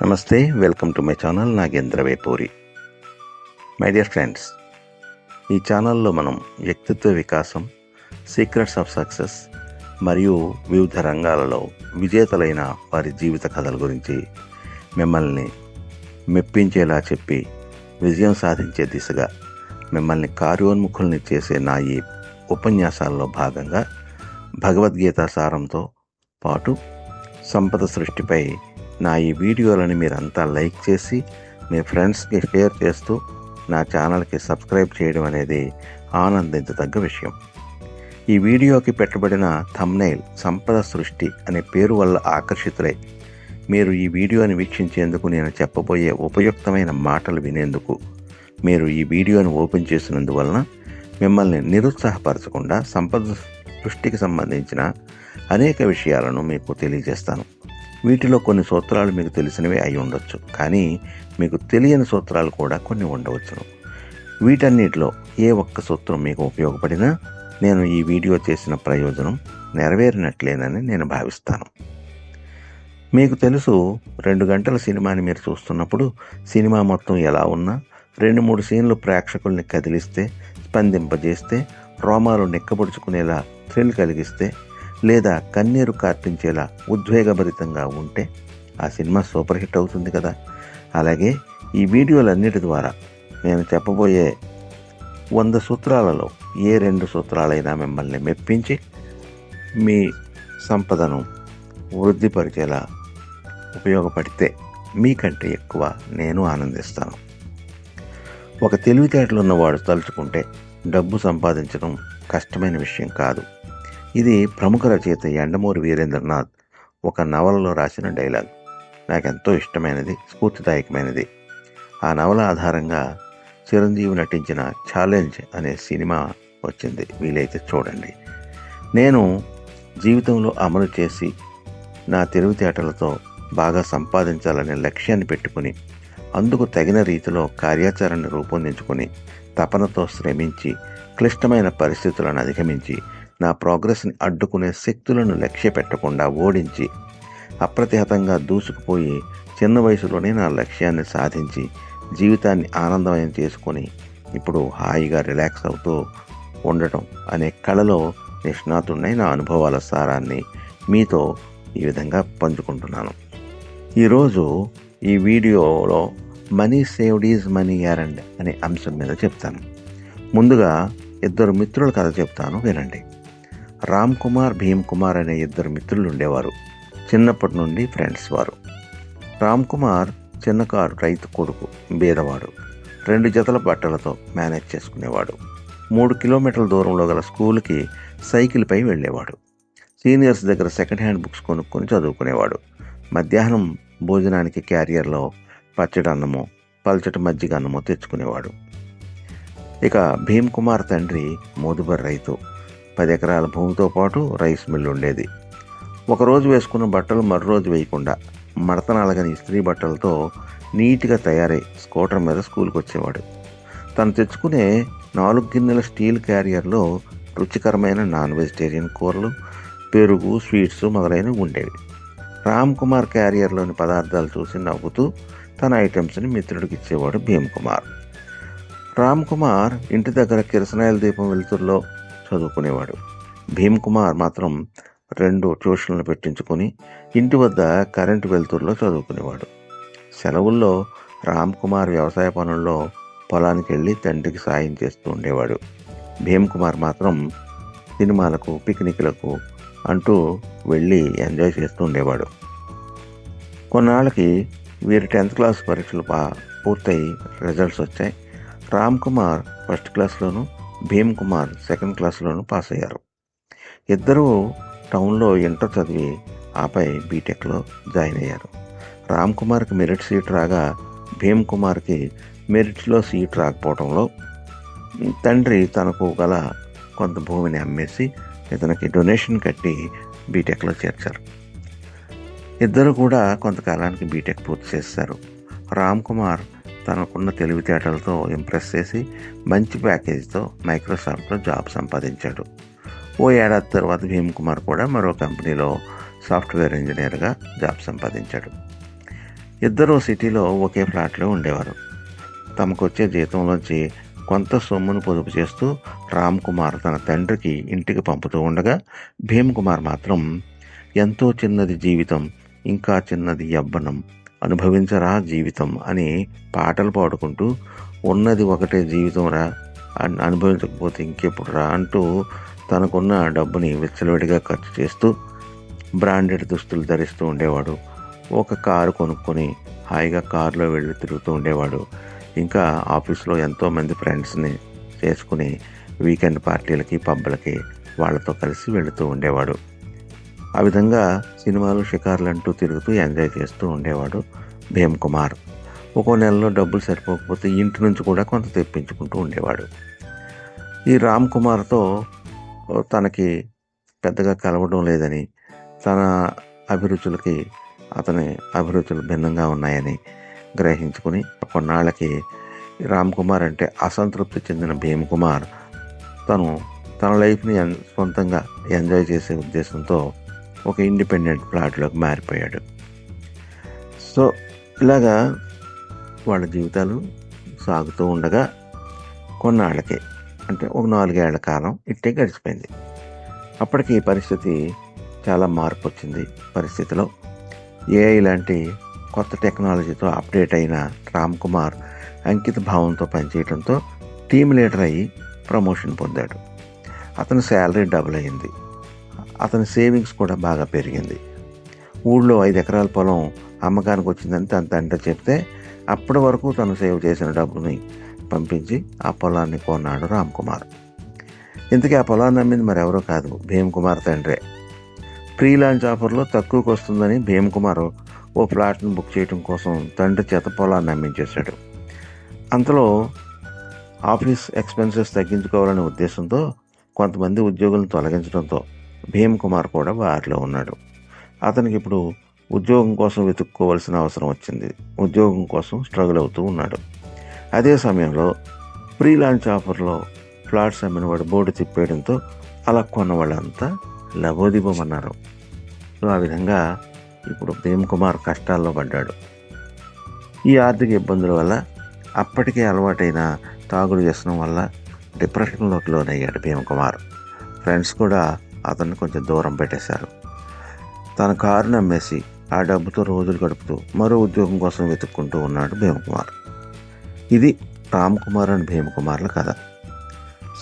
నమస్తే welcome to my channel Nagendra Vepuri. My dear friends ఈ ఛానల్లో మనం వ్యక్తిత్వ వికాసం సీక్రెట్స్ ఆఫ్ సక్సెస్ మరియు వివిధ రంగాలలో విజేతలైన వారి జీవిత కథల గురించి మిమ్మల్ని మెప్పించేలా చెప్పి విజయం సాధించే దిశగా మిమ్మల్ని కార్యోన్ముఖుల్ని చేసే నా ఈ ఉపన్యాసాల్లో భాగంగా భగవద్గీత సారంతో పాటు సంపద సృష్టిపై నా ఈ వీడియోలను మీరంతా లైక్ చేసి మీ ఫ్రెండ్స్కి షేర్ చేస్తూ నా ఛానల్కి సబ్స్క్రైబ్ చేయడం అనేది ఆనందించదగ్గ విషయం. ఈ వీడియోకి పెట్టబడిన థమ్నైల్ సంపద సృష్టి అనే పేరు వల్ల ఆకర్షితులై మీరు ఈ వీడియోని వీక్షించేందుకు నేను చెప్పబోయే ఉపయుక్తమైన మాటలు వినేందుకు మీరు ఈ వీడియోను ఓపెన్ చేసినందువలన మిమ్మల్ని నిరుత్సాహపరచకుండా సంపద సృష్టికి సంబంధించిన అనేక విషయాలను మీకు తెలియజేస్తాను. వీటిలో కొన్ని సూత్రాలు మీకు తెలిసినవి అయి ఉండొచ్చు. కానీ మీకు తెలియని సూత్రాలు కూడా కొన్ని ఉండవచ్చును. వీటన్నిటిలో ఏ ఒక్క సూత్రం మీకు ఉపయోగపడినా నేను ఈ వీడియో చేసిన ప్రయోజనం నెరవేరినట్లేనని నేను భావిస్తాను. మీకు తెలుసు రెండు గంటల సినిమాని మీరు చూస్తున్నప్పుడు సినిమా మొత్తం ఎలా ఉన్నా రెండు మూడు సీన్లు ప్రేక్షకుల్ని కదిలిస్తే స్పందింపజేస్తే రోమాలు నిక్కబొడుచుకునేలా థ్రిల్ కలిగిస్తే లేదా కన్నీరు కార్పించేలా ఉద్వేగభరితంగా ఉంటే ఆ సినిమా సూపర్ హిట్ అవుతుంది కదా. అలాగే ఈ వీడియోలన్నిటి ద్వారా నేను చెప్పబోయే వంద సూత్రాలలో ఏ రెండు సూత్రాలైనా మిమ్మల్ని మెప్పించి మీ సంపదను వృద్ధిపరిచేలా ఉపయోగపడితే మీకంటే ఎక్కువ నేను ఆనందిస్తాను. ఒక తెలివితేటలు ఉన్నవాడు తలుచుకుంటే డబ్బు సంపాదించడం కష్టమైన విషయం కాదు. ఇది ప్రముఖ రచయిత ఎండమూరి వీరేంద్రనాథ్ ఒక నవలలో రాసిన డైలాగ్. నాకెంతో ఇష్టమైనది స్ఫూర్తిదాయకమైనది. ఆ నవల ఆధారంగా చిరంజీవి నటించిన ఛాలెంజ్ అనే సినిమా వచ్చింది. వీలైతే చూడండి. నేను జీవితంలో అమలు చేసి నా తెలివితేటలతో బాగా సంపాదించాలనే లక్ష్యాన్ని పెట్టుకుని అందుకు తగిన రీతిలో కార్యాచరణ రూపొందించుకొని తపనతో శ్రమించి క్లిష్టమైన పరిస్థితులను అధిగమించి నా ప్రోగ్రెస్ని అడ్డుకునే శక్తులను లక్ష్య పెట్టకుండా ఓడించి అప్రతిహతంగా దూసుకుపోయి చిన్న వయసులోనే నా లక్ష్యాన్ని సాధించి జీవితాన్ని ఆనందమయం చేసుకొని ఇప్పుడు హాయిగా రిలాక్స్ అవుతూ ఉండటం అనే కళలో నిష్ణాతున్నై నా అనుభవాల సారాన్ని మీతో ఈ విధంగా పంచుకుంటున్నాను. ఈరోజు ఈ వీడియోలో money saved is money earned అనే అంశం మీద చెప్తాను. ముందుగా ఇద్దరు మిత్రుల కథ చెప్తాను వినండి. రామ్ కుమార్ భీమ్ కుమార్ అనే ఇద్దరు మిత్రులు ఉండేవారు. చిన్నప్పటి నుండి ఫ్రెండ్స్ వారు. రామ్ కుమార్ చిన్నకారు రైతు కొడుకు బీదవాడు. రెండు జతల బట్టలతో మేనేజ్ చేసుకునేవాడు. మూడు కిలోమీటర్ల దూరంలో గల స్కూల్కి సైకిల్పై వెళ్ళేవాడు. సీనియర్స్ దగ్గర సెకండ్ హ్యాండ్ బుక్స్ కొనుక్కొని చదువుకునేవాడు. మధ్యాహ్నం భోజనానికి క్యారియర్లో పచ్చడి అన్నము పల్చటి మజ్జిగ అన్నము తెచ్చుకునేవాడు. ఇక భీమ్ కుమార్ తండ్రి మోదుబర్ రైతు. పది ఎకరాల భూమితో పాటు రైస్ మిల్ ఉండేది. ఒకరోజు వేసుకున్న బట్టలు మరో రోజు వేయకుండా మడతనలగని ఇస్త్రీ బట్టలతో నీట్గా తయారై స్కూటర్ మీద స్కూల్కి వచ్చేవాడు తను తెచ్చుకునే నాలుగు గిన్నెల స్టీల్ క్యారియర్లో రుచికరమైన నాన్ వెజిటేరియన్ కూరలు పెరుగు స్వీట్స్ మొదలైనవి ఉండేవి. రామ్ కుమార్ క్యారియర్లోని పదార్థాలు చూసి నవ్వుతూ తన ఐటమ్స్ని మిత్రుడికి ఇచ్చేవాడు భీమ్ కుమార్. రామ్ కుమార్ ఇంటి దగ్గర కిరసనాయిల దీపం వెలుతురులో చదువుకునేవాడు. భీమ్ కుమార్ మాత్రం రెండు ట్యూషన్లు పెట్టించుకొని ఇంటి వద్ద కరెంటు వెలుతురులో చదువుకునేవాడు. సెలవుల్లో రామ్ కుమార్ వ్యవసాయ పనుల్లో పొలానికి వెళ్ళి తండ్రికి సాయం చేస్తూ ఉండేవాడు. భీమ్ కుమార్ మాత్రం సినిమాలకు పిక్నిక్లకు అంటూ వెళ్ళి ఎంజాయ్ చేస్తూ ఉండేవాడు. కొన్నాళ్ళకి వీరి టెన్త్ క్లాస్ పరీక్షలు పా పూర్తయి రిజల్ట్స్ వచ్చాయి. రామ్ కుమార్ ఫస్ట్ క్లాస్లోనూ భీమ్ కుమార్ సెకండ్ క్లాస్లోను పాస్ అయ్యారు ఇద్దరూ టౌన్లో ఇంటర్ చదివి ఆపై బీటెక్లో జాయిన్ అయ్యారు. రామ్ కుమార్కి మెరిట్ సీట్ రాగా భీమ్ కుమార్కి మెరిట్స్లో సీట్ రాకపోవడంలో తండ్రి తనకు గల కొంత భూమిని అమ్మేసి ఇతనికి డొనేషన్ కట్టి బీటెక్లో చేర్చారు. ఇద్దరు కూడా కొంతకాలానికి బీటెక్ పూర్తి చేశారు రామ్ కుమార్ తనకున్న తెలివితేటలతో ఇంప్రెస్ చేసి మంచి ప్యాకేజీతో మైక్రోసాఫ్ట్లో జాబ్ సంపాదించాడు. ఓ ఏడాది తర్వాత భీమ్ కుమార్ కూడా మరో కంపెనీలో సాఫ్ట్వేర్ ఇంజనీర్గా జాబ్ సంపాదించాడు. ఇద్దరూ సిటీలో ఒకే ఫ్లాట్లో ఉండేవారు. తమకు వచ్చే జీతంలోంచి కొంత సొమ్మును పొదుపు చేస్తూ రామ్ కుమార్ తన తండ్రికి ఇంటికి పంపుతూ ఉండగా భీమ్ కుమార్ మాత్రం ఎంతో చిన్నది జీవితం ఇంకా చిన్నది యవ్వనం అనుభవించరా జీవితం అని పాటలు పాడుకుంటూ ఉన్నది ఒకటే జీవితం రా అనుభవించకపోతే ఇంకెప్పుడు రా అంటూ తనకున్న డబ్బుని విచ్చలవిడిగా ఖర్చు చేస్తూ బ్రాండెడ్ దుస్తులు ధరిస్తూ ఉండేవాడు. ఒక కారు కొనుక్కొని హాయిగా కారులో వెళ్ళి తిరుగుతూ ఉండేవాడు. ఇంకా ఆఫీస్లో ఎంతోమంది ఫ్రెండ్స్ని చేసుకుని వీకెండ్ పార్టీలకి పబ్బులకి వాళ్ళతో కలిసి వెళుతూ ఉండేవాడు. ఆ విధంగా సినిమాలు షికార్లు అంటూ తిరుగుతూ ఎంజాయ్ చేస్తూ ఉండేవాడు భీమ్ కుమార్. ఒక్కో నెలలో డబ్బులు సరిపోకపోతే ఇంటి నుంచి కూడా కొంత తెప్పించుకుంటూ ఉండేవాడు. ఈ రామ్ కుమార్తో తనకి పెద్దగా కలవడం లేదని తన అభిరుచులకి అతని అభిరుచులు భిన్నంగా ఉన్నాయని గ్రహించుకుని కొన్నాళ్ళకి రామ్ కుమార్ అంటే అసంతృప్తి చెందిన భీమ్ కుమార్ తను తన లైఫ్ని సొంతంగా ఎంజాయ్ చేసే ఉద్దేశంతో ఒక ఇండిపెండెంట్ ప్లాట్లోకి మారిపోయాడు. సో ఇలాగా వాళ్ళ జీవితాలు సాగుతూ ఉండగా కొన్నాళ్ళకి అంటే ఒక నాలుగేళ్ళ కాలం ఇట్టే గడిచిపోయింది. అప్పటికి ఈ పరిస్థితి చాలా మార్పు వచ్చింది పరిస్థితిలో. ఏఐ లాంటి కొత్త టెక్నాలజీతో అప్డేట్ అయిన రామ్ కుమార్ అంకిత భావంతో పనిచేయడంతో టీమ్ లీడర్ అయ్యి ప్రమోషన్ పొందాడు. అతని శాలరీ డబుల్ అయింది. అతని సేవింగ్స్ కూడా బాగా పెరిగింది. ఊళ్ళో ఐదు ఎకరాల పొలం అమ్మకానికి వచ్చిందని తన తండ్రి చెప్తే అప్పటి వరకు తను సేవ్ చేసిన డబ్బుని పంపించి ఆ పొలాన్ని కొన్నాడు రామ్ కుమార్. ఇంతకీ ఆ పొలాన్ని అమ్మింది మరెవరో కాదు భీమ్ కుమార్ తండ్రే. ప్రీ లాంచ్ ఆఫర్లో తక్కువకు వస్తుందని భీమ్ కుమార్ ఓ ఫ్లాట్ను బుక్ చేయడం కోసం తండ్రి చేత పొలాన్ని అమ్మించేశాడు. అంతలో ఆఫీస్ ఎక్స్పెన్సెస్ తగ్గించుకోవాలనే ఉద్దేశంతో కొంతమంది ఉద్యోగులను తొలగించడంతో భీమ్ కుమార్ కూడా వారిలో ఉన్నాడు. అతనికి ఇప్పుడు ఉద్యోగం కోసం వెతుక్కోవాల్సిన అవసరం వచ్చింది. ఉద్యోగం కోసం స్ట్రగుల్ అవుతూ ఉన్నాడు. అదే సమయంలో ప్రీ లాంచ్ ఆఫర్లో ఫ్లాట్స్ అమ్మిన వాడు బోర్డు తిప్పేయడంతో అలా కొన్న వాళ్ళంతా లబోదిబోమన్నారు. సో ఆ విధంగా ఇప్పుడు భీమ్ కుమార్ కష్టాల్లో పడ్డాడు. ఈ ఆర్థిక ఇబ్బందుల వల్ల అప్పటికే అలవాటైన తాగుడు వ్యసనం వల్ల డిప్రెషన్లోకి లోనయ్యాడు భీమ్ కుమార్. ఫ్రెండ్స్ కూడా అతన్ని కొంచెం దూరం పెట్టేశారు. తన కారును అమ్మేసి ఆ డబ్బుతో రోజులు గడుపుతూ మరో ఉద్యోగం కోసం వెతుక్కుంటూ ఉన్నాడు భీమకుమార్. ఇది రామ్ కుమార్ అండ్ భీమకుమార్ల కథ.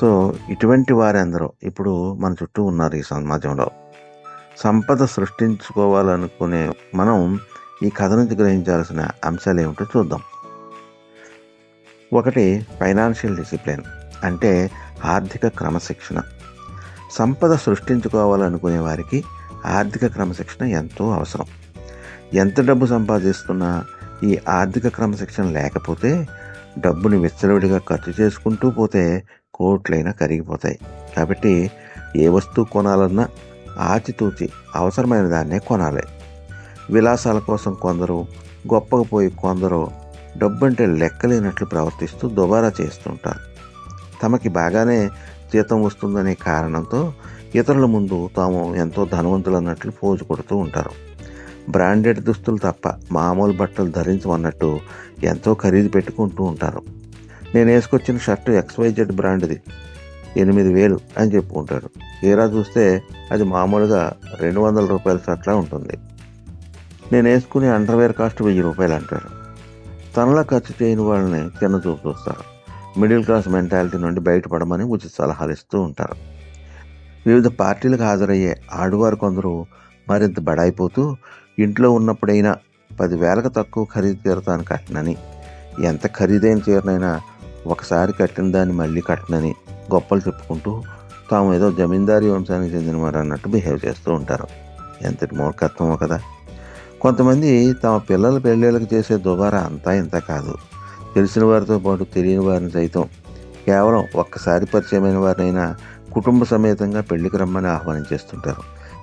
సో ఇటువంటి వారందరూ ఇప్పుడు మన చుట్టూ ఉన్నారు ఈ సమాజంలో. సంపద సృష్టించుకోవాలనుకునే మనం ఈ కథ నుంచి గ్రహించాల్సిన అంశాలు ఏమిటో చూద్దాం. ఒకటి ఫైనాన్షియల్ డిసిప్లిన్ అంటే ఆర్థిక క్రమశిక్షణ. సంపద సృష్టించుకోవాలనుకునే వారికి ఆర్థిక క్రమశిక్షణ ఎంతో అవసరం. ఎంత డబ్బు సంపాదిస్తున్నా ఈ ఆర్థిక క్రమశిక్షణ లేకపోతే డబ్బుని విచ్చలవిడిగా ఖర్చు చేసుకుంటూ పోతే కోట్లైనా కరిగిపోతాయి. కాబట్టి ఏ వస్తువు కొనాలన్నా ఆచితూచి అవసరమైన దాన్నే కొనాలి. విలాసాల కోసం కొందరు గొప్పగా పోయి కొందరు డబ్బంటే లెక్కలేనట్లు ప్రవర్తిస్తూ దుబారా చేస్తుంటారు. తమకి బాగానే జీతం వస్తుందనే కారణంతో ఇతరుల ముందు తాము ఎంతో ధనవంతులు అన్నట్లు పోజు కొడుతూ ఉంటారు. బ్రాండెడ్ దుస్తులు తప్ప మామూలు బట్టలు ధరించమన్నట్టు ఎంతో ఖరీదు పెట్టుకుంటూ ఉంటారు. నేను వేసుకొచ్చిన షర్టు ఎక్స్వైజెడ్ బ్రాండ్ది. ఎనిమిది వేలు అని చెప్పుకుంటాడు. తీరా చూస్తే అది మామూలుగా రెండు వందల రూపాయల షర్ట్లా ఉంటుంది. నేను వేసుకునే అండర్వేర్ కాస్ట్ వెయ్యి రూపాయలు అంటారు. తనలా ఖర్చు చేయని వాళ్ళని చిన్న చూపు చూస్తారు. మిడిల్ క్లాస్ మెంటాలిటీ నుండి బయటపడమని ఉచిత సలహాలు ఇస్తూ ఉంటారు. వివిధ పార్టీలకు హాజరయ్యే ఆడవారు కొందరు మరింత బడాయిపోతూ ఇంట్లో ఉన్నప్పుడైనా పదివేలకు తక్కువ ఖరీదు తీరతాను కట్టనని ఎంత ఖరీదైన చీరనైనా ఒకసారి కట్టిన దాన్ని మళ్ళీ కట్టనని గొప్పలు చెప్పుకుంటూ తాము ఏదో జమీందారీ వంశానికి చెందినవారు అన్నట్టు బిహేవ్ చేస్తూ ఉంటారు. ఎంతటి మూర్ఖత్వమో కదా! కొంతమంది తమ పిల్లల పెళ్ళిళ్ళకి చేసే దుబారా అంతా ఇంత కాదు. తెలిసిన వారితో పాటు తెలియని వారిని సైతం కేవలం ఒక్కసారి పరిచయమైన వారినైనా కుటుంబ సమేతంగా పెళ్ళికి రమ్మని ఆహ్వానించేస్తుంటారు.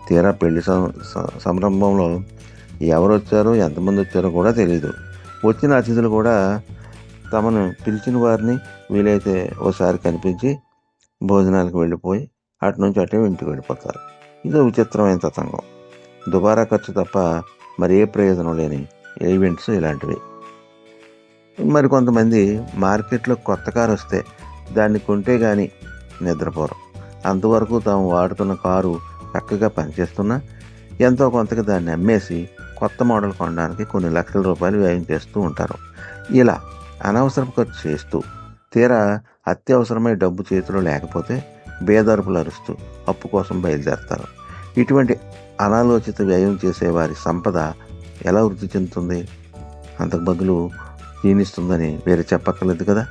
తీరా పెళ్ళి సం- సంరంభంలో ఎవరు వచ్చారో ఎంతమంది వచ్చారో కూడా తెలియదు వచ్చిన అతిథులు కూడా తమను పిలిచిన వారిని వీలైతే ఓసారి కనిపించి భోజనాలకు వెళ్ళిపోయి అటు నుంచి అటే ఇంటికి వెళ్ళిపోతారు. ఇదో విచిత్రమైన తతంగం. దుబారా ఖర్చు తప్ప మరే ప్రయోజనం లేని ఈవెంట్స్ ఇలాంటివి. మరి కొంతమంది మార్కెట్లో కొత్త కారు వస్తే దాన్ని కొంటే కానీ నిద్రపోరు. అంతవరకు తాము వాడుతున్న కారు చక్కగా పనిచేస్తున్నా ఎంతో కొంతగా దాన్ని అమ్మేసి కొత్త మోడల్ కొనడానికి కొన్ని లక్షల రూపాయలు వ్యయం చేస్తూ ఉంటారు. ఇలా అనవసరపు ఖర్చు చేస్తూ తీరా అత్యవసరమై డబ్బు చేతిలో లేకపోతే బేదరుపులు అరుస్తూ అప్పు కోసం బయలుదేరతారు. ఇటువంటి అనాలోచిత వ్యయం చేసే వారి సంపద ఎలా వృద్ధి చెందుతుంది? అంతకు బదులు క్షీణిస్తుందని వేరే చెప్పక్కర్లేదు కదా?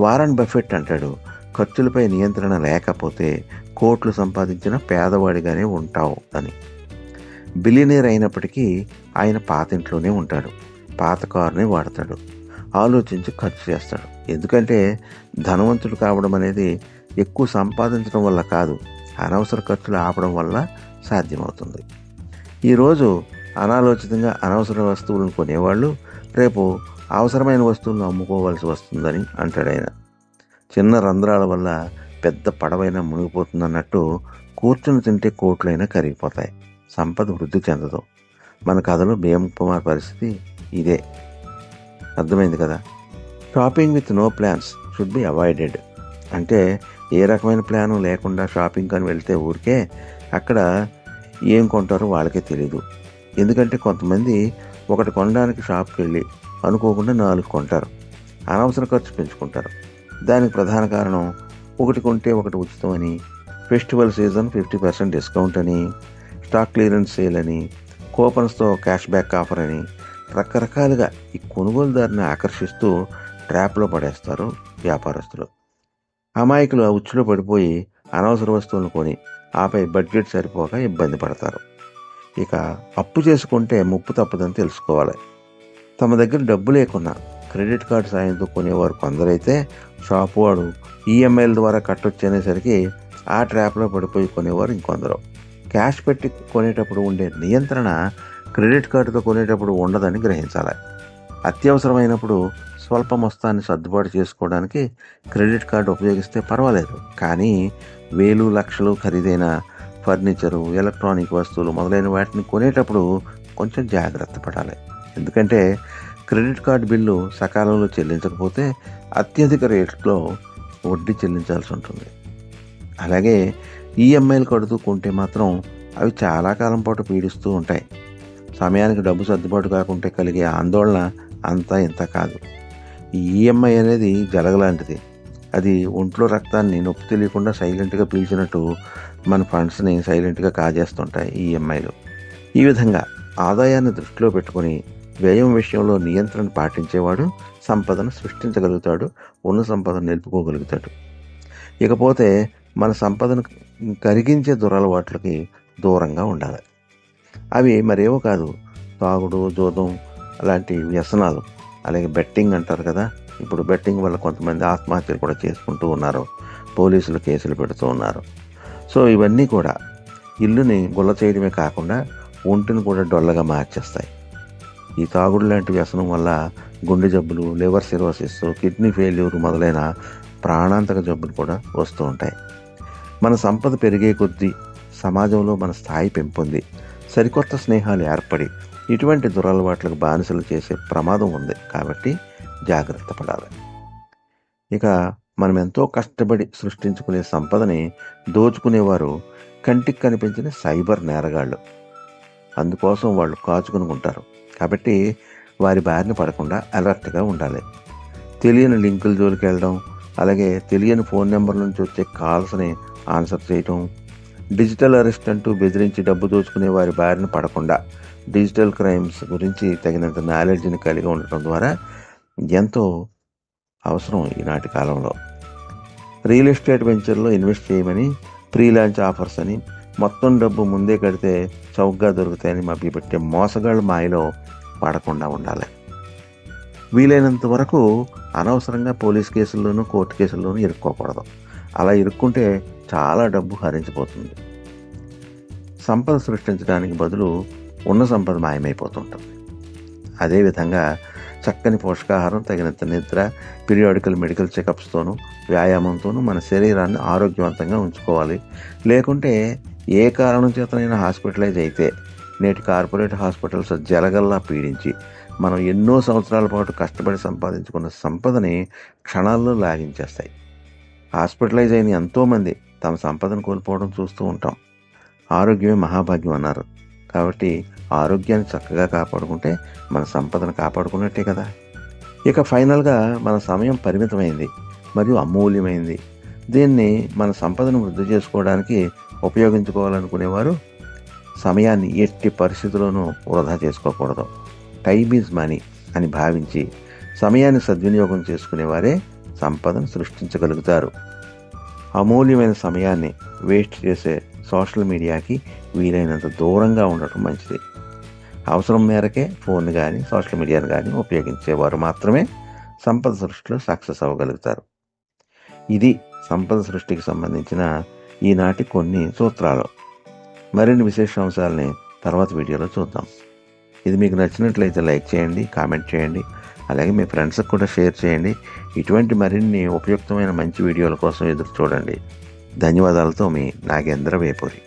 వారన్ బఫెట్ అంటాడు ఖర్చులపై నియంత్రణ లేకపోతే కోట్లు సంపాదించిన పేదవాడిగానే ఉంటావు అని. బిలియనీర్ అయినప్పటికీ ఆయన పాత ఇంట్లోనే ఉంటాడు పాత కారునే వాడతాడు ఆలోచించి ఖర్చు చేస్తాడు. ఎందుకంటే ధనవంతుడు కావడం అనేది ఎక్కువ సంపాదించడం వల్ల కాదు అనవసర ఖర్చులు ఆపడం వల్ల సాధ్యమవుతుంది. ఈరోజు అనాలోచితంగా అనవసర వస్తువులను కొనేవాళ్ళు రేపు అవసరమైన వస్తువులను అమ్ముకోవాల్సి వస్తుందని అంటాడు ఆయన. చిన్న రంధ్రాల వల్ల పెద్ద పడవైనా మునిగిపోతుందన్నట్టు కూర్చుని తింటే కోట్లైనా కరిగిపోతాయి. సంపద వృద్ధి చెందదు. మన కథలో భీమ్ కుమార్ పరిస్థితి ఇదే. అర్థమైంది కదా? Shopping with no plans should be avoided. అంటే ఏ రకమైన ప్లాను లేకుండా షాపింగ్ అని వెళ్తే ఊరికే అక్కడ ఏం కొంటారో వాళ్ళకే తెలియదు ఎందుకంటే కొంతమంది ఒకటి కొనడానికి షాప్కి వెళ్ళి అనుకోకుండా నాలుగు కొంటారు. అనవసర ఖర్చు పెంచుకుంటారు. దానికి ప్రధాన కారణం ఒకటి కొంటే ఒకటి ఉచితం అని festival season fifty percent discount అని స్టాక్ క్లియరెన్స్ సేల్ అని కూపన్స్తో క్యాష్ బ్యాక్ ఆఫర్ అని రకరకాలుగా ఈ కొనుగోలుదారుని ఆకర్షిస్తూ ట్రాప్లో పడేస్తారు వ్యాపారస్తులు. అమాయకులు ఆ ఉచ్చులో పడిపోయి అనవసర వస్తువులను కొని ఆపై బడ్జెట్ సరిపోక ఇబ్బంది పడతారు. ఇక అప్పు చేసుకుంటే ముప్పు తప్పదని తెలుసుకోవాలి. తమ దగ్గర డబ్బు లేకున్నా క్రెడిట్ కార్డు సాయంతో కొనేవారు కొందరైతే షాపు వాడు ఈఎంఐల ద్వారా కట్టొచ్చు అనేసరికి ఆ ట్రాప్లో పడిపోయి కొనేవారు ఇంకొందరు. క్యాష్ పెట్టి కొనేటప్పుడు ఉండే నియంత్రణ క్రెడిట్ కార్డుతో కొనేటప్పుడు ఉండదని గ్రహించాలి. అత్యవసరమైనప్పుడు స్వల్ప మొత్తాన్ని సర్దుబాటు చేసుకోవడానికి క్రెడిట్ కార్డు ఉపయోగిస్తే పర్వాలేదు. కానీ వేలు లక్షలు ఖరీదైన ఫర్నిచరు ఎలక్ట్రానిక్ వస్తువులు మొదలైన వాటిని కొనేటప్పుడు కొంచెం జాగ్రత్త పడాలి. ఎందుకంటే క్రెడిట్ కార్డు బిల్లు సకాలంలో చెల్లించకపోతే అత్యధిక రేట్లో వడ్డీ చెల్లించాల్సి ఉంటుంది. అలాగే ఈఎంఐలు కడుతూ కొంటే మాత్రం అవి చాలా కాలం పాటు పీడిస్తూ ఉంటాయి. సమయానికి డబ్బు సర్దుబాటు కాకుంటే కలిగే ఆందోళన అంతా ఇంత కాదు. ఈఎంఐ అనేది జలగలాంటిది. అది ఒంట్లో రక్తాన్ని నొప్పి తెలియకుండా సైలెంట్గా పీల్చినట్టు మన ఫండ్స్ని సైలెంట్గా కాజేస్తుంటాయి ఈఎంఐలు. ఈ విధంగా ఆదాయాన్ని దృష్టిలో పెట్టుకొని వ్యయం విషయంలో నియంత్రణ పాటించేవాడు సంపదను సృష్టించగలుగుతాడు ఉన్న సంపదను నిలుపుకోగలుగుతాడు. ఇకపోతే మన సంపదను కరిగించే దురలవాట్లకి దూరంగా ఉండాలి. అవి మరేవో కాదు తాగుడు జోదం అలాంటి వ్యసనాలు. అలాగే బెట్టింగ్ అంటారు కదా ఇప్పుడు బెట్టింగ్ వల్ల కొంతమంది ఆత్మహత్యలు కూడా చేసుకుంటూ ఉన్నారు పోలీసులు కేసులు పెడుతూ ఉన్నారు. సో ఇవన్నీ కూడా ఇల్లుని గుల్ల చేయడమే కాకుండా ఒంటిని కూడా డొల్లగా మార్చేస్తాయి. ఈ తాగుడు లాంటి వ్యసనం వల్ల గుండె జబ్బులు లివర్ సిరోసిస్ కిడ్నీ ఫెయిల్యూర్ మొదలైన ప్రాణాంతక జబ్బులు కూడా వస్తూ ఉంటాయి. మన సంపద పెరిగే కొద్దీ సమాజంలో మన స్థాయి పెంపొంది. సరికొత్త స్నేహాలు ఏర్పడి ఇటువంటి దురలవాట్లకు బానిసలు చేసే ప్రమాదం ఉంది కాబట్టి జాగ్రత్త పడాలి. ఇక మనం ఎంతో కష్టపడి సృష్టించుకునే సంపదని దోచుకునేవారు కంటికి కనిపించిన సైబర్ నేరగాళ్ళు. అందుకోసం వాళ్ళు కాచుకుని ఉంటారు. కాబట్టి వారి బారిన పడకుండా అలర్ట్గా ఉండాలి. తెలియని లింకుల జోలికి వెళ్ళడం అలాగే తెలియని ఫోన్ నెంబర్ నుంచి వచ్చే కాల్స్ని ఆన్సర్ చేయటం డిజిటల్ అరెస్ట్ అంటూ బెదిరించి డబ్బు దోచుకునే వారి బారిన పడకుండా డిజిటల్ క్రైమ్స్ గురించి తగినంత నాలెడ్జ్ని కలిగి ఉండటం ద్వారా ఎంతో అవసరం ఈనాటి కాలంలో. రియల్ ఎస్టేట్ వెంచర్లో ఇన్వెస్ట్ చేయమని ప్రీ లాంచ్ ఆఫర్స్ అని మొత్తం డబ్బు ముందే కడితే చౌకగా దొరుకుతాయని మభ్యపెట్టే మోసగాళ్ళ మాయలో పడకుండా ఉండాలి. వీలైనంత వరకు అనవసరంగా పోలీస్ కేసుల్లోనూ కోర్టు కేసుల్లోనూ ఇరుక్కోకూడదు. అలా ఇరుక్కుంటే చాలా డబ్బు హరించిపోతుంది. సంపద సృష్టించడానికి బదులు ఉన్న సంపద మాయమైపోతుంటుంది. అదేవిధంగా చక్కని పోషకాహారం తగినంత నిద్ర పీరియాడికల్ మెడికల్ చెకప్స్తోనూ వ్యాయామంతోనూ మన శరీరాన్ని ఆరోగ్యవంతంగా ఉంచుకోవాలి. లేకుంటే ఏ కారణం చేతనైనా హాస్పిటలైజ్ అయితే నేటి కార్పొరేట్ హాస్పిటల్స్ జలగల్లా పీడించి మనం ఎన్నో సంవత్సరాల పాటు కష్టపడి సంపాదించుకున్న సంపదని క్షణాల్లో లాగించేస్తాయి. హాస్పిటలైజ్ అయిన ఎంతోమంది తమ సంపదను కోల్పోవడం చూస్తూ ఉంటాం. ఆరోగ్యమే మహాభాగ్యం అన్నారు. కాబట్టి ఆరోగ్యాన్ని చక్కగా కాపాడుకుంటే మన సంపదను కాపాడుకున్నట్టే కదా. ఇక ఫైనల్గా మన సమయం పరిమితమైంది మరియు అమూల్యమైంది. దీన్ని మన సంపదను వృద్ధి చేసుకోవడానికి ఉపయోగించుకోవాలనుకునేవారు సమయాన్ని ఎట్టి పరిస్థితుల్లోనూ వృధా చేసుకోకూడదు. టైమ్ ఈజ్ మనీ అని భావించి సమయాన్ని సద్వినియోగం చేసుకునేవారే సంపదను సృష్టించగలుగుతారు. అమూల్యమైన సమయాన్ని వేస్ట్ చేసే సోషల్ మీడియాకి వీలైనంత దూరంగా ఉండటం మంచిది. అవసరం మేరకే ఫోన్ కానీ సోషల్ మీడియాను కానీ ఉపయోగించేవారు మాత్రమే సంపద సృష్టిలో సక్సెస్ అవ్వగలుగుతారు. ఇది సంపద సృష్టికి సంబంధించిన ఈనాటి కొన్ని సూత్రాలు. మరిన్ని విశేష అంశాలని తర్వాత వీడియోలో చూద్దాం. ఇది మీకు నచ్చినట్లయితే లైక్ చేయండి కామెంట్ చేయండి అలాగే మీ ఫ్రెండ్స్కి కూడా షేర్ చేయండి. ఇటువంటి మరిన్ని ఉపయుక్తమైన మంచి వీడియోల కోసం ఎదురు చూడండి. ధన్యవాదాలతో మీ నాగేంద్ర వేపూరి.